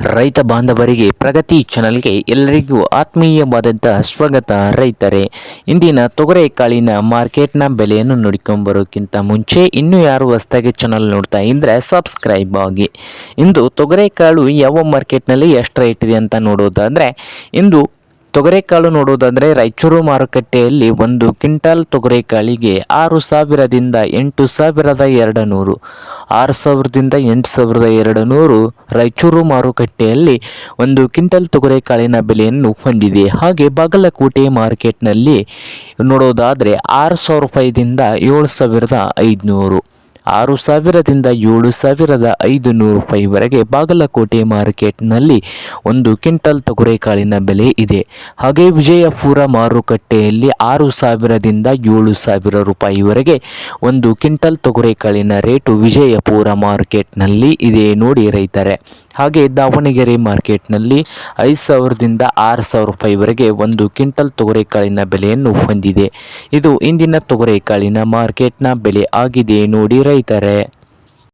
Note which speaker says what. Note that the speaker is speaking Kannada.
Speaker 1: ರೈತ ಬಾಂಧವರಿಗೆ ಪ್ರಗತಿ ಚಾನಲ್ಗೆ ಎಲ್ಲರಿಗೂ ಆತ್ಮೀಯವಾದಂತಹ ಸ್ವಾಗತ. ರೈತರೇ, ಇಂದಿನ ತೊಗರೆಕಾಳಿನ ಮಾರ್ಕೆಟ್ನ ಬೆಲೆಯನ್ನು ನೋಡ್ಕೊಂಬರೋಕ್ಕಿಂತ ಮುಂಚೆ ಇನ್ನೂ ಯಾರು ಹೊಸ್ದಾಗಿ ಚಾನಲ್ ನೋಡ್ತಾ ಇದ್ದರೆ ಸಬ್ಸ್ಕ್ರೈಬ್ ಆಗಿ. ಇಂದು ತೊಗರೆಕಾಳು ಯಾವ ಮಾರ್ಕೆಟ್ನಲ್ಲಿ ಎಷ್ಟು ರೇಟ್ ಇದೆ ಅಂತ ನೋಡೋದಾದರೆ, ಇಂದು ತೊಗರೆಕಾಳು ನೋಡುವುದಾದರೆ ರಾಯಚೂರು ಮಾರುಕಟ್ಟೆಯಲ್ಲಿ ಒಂದು ಕ್ವಿಂಟಾಲ್ ತೊಗರೆಕಾಳಿಗೆ ಆರು ಸಾವಿರದಿಂದ ಎಂಟು ಸಾವಿರದ ಎರಡು ನೂರು ಆರು ಸಾವಿರದಿಂದ ಎಂಟು ಸಾವಿರದ ಎರಡು ನೂರು ರಾಯಚೂರು ಮಾರುಕಟ್ಟೆಯಲ್ಲಿ ಒಂದು ಕ್ವಿಂಟಲ್ ತೊಗರೆಕಾಳಿನ ಬೆಲೆಯನ್ನು ಹೊಂದಿದೆ. ಹಾಗೆ ಬಾಗಲಕೋಟೆ ಮಾರ್ಕೆಟ್ನಲ್ಲಿ ನೋಡೋದಾದರೆ ಆರು ಸಾವಿರ ರೂಪಾಯಿದಿಂದ ಏಳು ಸಾವಿರದ ಐದುನೂರು. ಆರು ಸಾವಿರದಿಂದ ಏಳು ಸಾವಿರದ ಐದು ನೂರು ರೂಪಾಯಿವರೆಗೆ ಬಾಗಲಕೋಟೆ ಮಾರ್ಕೆಟ್ನಲ್ಲಿ ಒಂದು ಕ್ವಿಂಟಲ್ ತೊಗರೆಕಾಳಿನ ಬೆಲೆ ಇದೆ. ಹಾಗೆ ವಿಜಯಪುರ ಮಾರುಕಟ್ಟೆಯಲ್ಲಿ ಆರು ಸಾವಿರದಿಂದ ಏಳು ಸಾವಿರ ರೂಪಾಯಿವರೆಗೆ ಒಂದು ಕ್ವಿಂಟಲ್ ತೊಗರೆಕಾಳಿನ ರೇಟು ವಿಜಯಪುರ ಮಾರ್ಕೆಟ್ನಲ್ಲಿ ಇದೆ ನೋಡಿ ರೈತರೆ. ಹಾಗೆ ದಾವಣಗೆರೆ ಮಾರ್ಕೆಟ್ನಲ್ಲಿ ಐದು ಸಾವಿರದಿಂದ ಆರು ಸಾವಿರ ರೂಪಾಯಿವರೆಗೆ ಒಂದು ಕ್ವಿಂಟಲ್ ತೊಗರೆಕಾಳಿನ ಬೆಲೆಯನ್ನು ಹೊಂದಿದೆ. ಇದು ಇಂದಿನ ತೊಗರೆಕಾಳಿನ ಮಾರ್ಕೆಟ್ನ ಬೆಲೆ ಆಗಿದೆ ನೋಡಿ ರೈತರೆ